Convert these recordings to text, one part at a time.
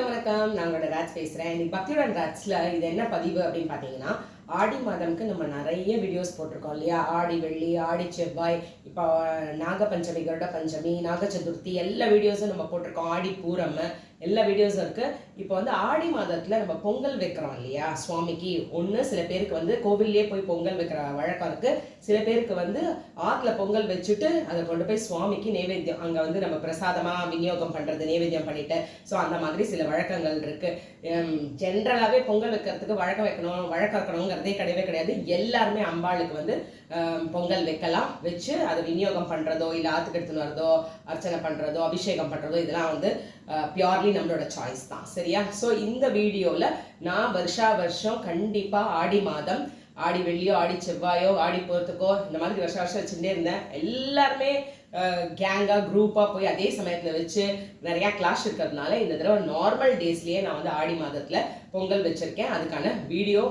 Hello வணக்கம். நான் உங்களோட ராஜ் பேசுகிறேன் இன்னைக்கு பக்தியுடன் ராஜ்ல இது என்ன பதிவு அப்படின்னு பார்த்தீங்கன்னா ஆடி மாதம்க்கு நம்ம நிறைய வீடியோஸ் போட்டிருக்கோம் இல்லையா? ஆடி வெள்ளி ஆடி செவ்வாய் இப்போ நாக பஞ்சமி கருட பஞ்சமி நாக சதுர்த்தி எல்லா வீடியோஸும் நம்ம போட்டிருக்கோம். ஆடி பூரம் எல்லா வீடியோஸும் இருக்குது இப்போ வந்து ஆடி மாதத்தில் நம்ம பொங்கல் வைக்கிறோம் இல்லையா? சுவாமிக்கு ஒன்று சில பேருக்கு வந்து கோவில்லே போய் பொங்கல் வைக்கிற வழக்கம் இருக்குது சில பேருக்கு வந்து ஆற்றுல பொங்கல் வச்சுட்டு அதை கொண்டு போய் சுவாமிக்கு நைவேத்தியம் அங்கே வந்து நம்ம பிரசாதமாக விநியோகம் பண்ணுறது நைவேத்தியம் பண்ணிட்டு ஸோ அந்த மாதிரி சில வழக்கங்கள் இருக்குது ஜென்ரலாகவே பொங்கல் வைக்கிறதுக்கு வழக்கம் வைக்கணும் வழக்கம் இருக்கணுங்கிறதே கிடையவே கிடையாது. எல்லாருமே அம்பாளுக்கு வந்து பொங்கல் வைக்கலாம். வச்சு அதை விநியோகம் பண்றதோ இல்லை ஆத்துக்கு எடுத்துன்னு வரதோ அர்ச்சனை பண்றதோ அபிஷேகம் பண்றதோ இதெல்லாம் வந்து பியோர்லி நம்மளோட சாய்ஸ் தான். சரியா? ஸோ இந்த வீடியோவில் நான் வருஷா வருஷம் கண்டிப்பாக ஆடி மாதம் ஆடி வெள்ளியோ ஆடி செவ்வாயோ ஆடி போகிறதுக்கோ இந்த மாதிரி வருஷம் வருஷம் வச்சுட்டே இருந்தேன். எல்லாருமே கேங்காக குரூப்பாக போய் அதே சமயத்தில் வச்சு நிறையா கிளாஸ் இருக்கிறதுனால இந்த தடவை நார்மல் டேஸ்லேயே நான் வந்து ஆடி மாதத்தில் பொங்கல் வச்சுருக்கேன். அதுக்கான வீடியோ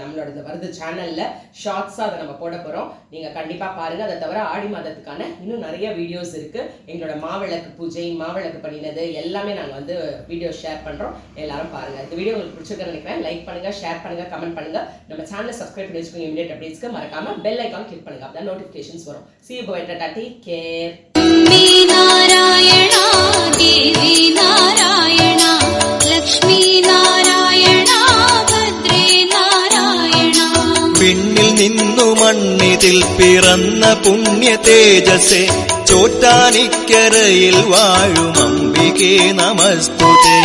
நம்மளோட இந்த வருது சேனலில் ஷார்ட்ஸாக அதை நம்ம போட போகிறோம் நீங்கள் கண்டிப்பாக பாருங்கள் அதை தவிர ஆடி மாதத்துக்கான இன்னும் நிறைய வீடியோஸ் இருக்குது எங்களோட மாவிளக்கு பூஜை மாவிளக்கு பண்ணினது எல்லாமே நாங்கள் வந்து வீடியோ ஷேர் பண்ணுறோம் எல்லாரும் பாருங்கள் இந்த வீடியோ உங்களுக்கு பிடிச்சிருக்குன்னு நினைக்கிறேன். லைக் பண்ணுங்கள் ஷேர் பண்ணுங்கள் கமெண்ட் பண்ணுங்கள் நம்ம சேனலை சப்ஸ்கிரைப் பண்ணி வச்சுக்கோங்க இமீடியட் அப்டேட்ஸ்க்கு மறக்காம பெல் ஐக்கான் கிளிக் பண்ணுங்க அப்பதான் நோட்டிபிகேஷன்ஸ் வரும் see you bye tata take care Lakshmi നിന്നു മണ്ണിതിൽ പിറന്ന പുണ്യ തേജസ് ചോറ്റാനിക്കരയിൽ വാഴും അംബികേ നമസ്തുതേ